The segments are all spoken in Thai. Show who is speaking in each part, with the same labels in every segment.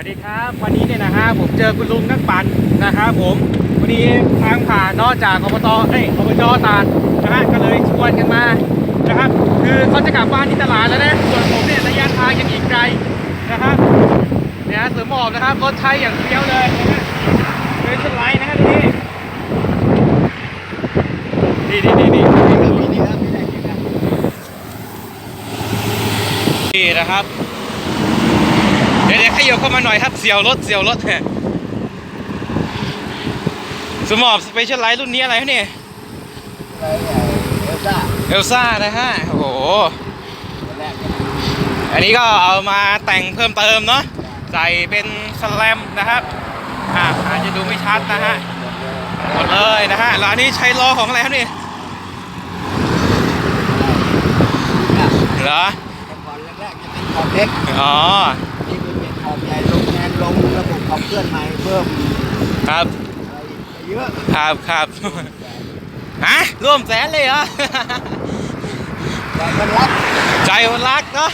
Speaker 1: วัสดีครับวันนี้เนี่ยนะฮะผมเจอคุณลุงนักปั่นนะครับผมวันนี้ทางผ่านนอกจากอบตเอ้ยอบจตาดนะฮะก็เลยชวนกันมานะครับคือเขาจะกลับบ้านที่ตลาดแล้วนะส่วนผมเนี่ยระยะทางยังอีกไกลนะครับเนี่ยฮะเสือหมอบนะครับรถใช้อย่างเฟี้ยวเลยนะฮะเลยเช่นไรนะฮะที่นี่นี่นี่นี่นี่นะครับ เดี๋ยวเดี๋ยวขยับเข้ามาหน่อยครับเสียวรถเสียวรถเนี่ยสมอบสเปเชียลไลท์รุ่นนี้อะไรครับเนี่ยเอลซ่านะฮะโอ้โหอันนี้ก็เอามาแต่งเพิ่มเติมเนาะใส่เป็นสแลมนะครับอ่าอาจจะดูไม่ชัดนะฮะหมดเลยนะฮะแล้วอันนี้ใช้ล้อของอะไรครับเนี่ยเหรอ
Speaker 2: ก่อนแรกๆจะเป็นขอบ เล็ก
Speaker 1: อ๋อ
Speaker 2: นี่คือเป็นขอบใหญ่ลงแทนลงระบบขับเคลื่อนใหม่เพิ่ม
Speaker 1: ครับ
Speaker 2: อะไรเยอะ
Speaker 1: ครับครับฮะร่วมแสนเลยเหรอ
Speaker 2: แต่มันรับ
Speaker 1: ใจมันรักเนาะ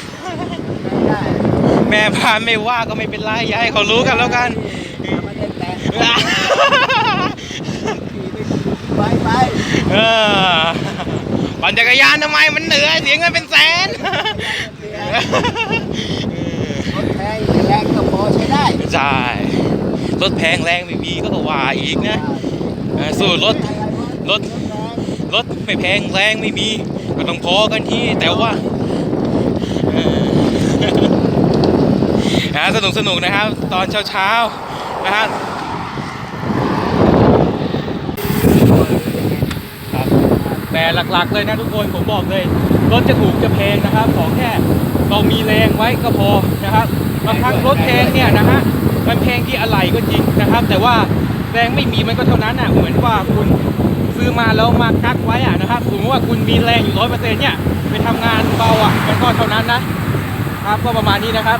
Speaker 2: ได้
Speaker 1: แม่พานไม่ว่าก็ไม่เป็นไรอย่าให้เขารู้กันแล้วกัน
Speaker 2: ถ้าไม่ได้แต่งขี่ไปไป
Speaker 1: เออปั่นจักรยานทำไมมันเหนื่อยเสียเงินเป็นแสน
Speaker 2: รถแพงแต่แรงก็พอใช้ได้
Speaker 1: ใช่รถแพงแรงไม่มีก็ว่าอีกนะสู้รถรถรถไม่แพงแรงไม่มีก็ต้องพอกันที่แต่ว่าสนุกสนุกนะครับ ตอนเช้าๆนะฮะครับ แต่หลักๆเลยนะทุกคนผมบอกเลยรถจะถูกจะแพงนะครับ ขอแค่เรามีแรงไว้ก็พอนะครับบางครั้งรถแพงเนี่ยนะฮะมันแพงที่อะไหล่ก็จริงนะครับ แต่ว่าแรงไม่มีมันก็เท่านั้นอะเหมือนว่าคุณซื้อมาแล้วมากักไว้อะนะครับสมมติว่าคุณมีแรงอยู่ร้อยเปอร์เซ็นต์เนี่ยไปทำงานเบาอะมันก็เท่านั้นนะครับก็ประมาณนี้นะครับ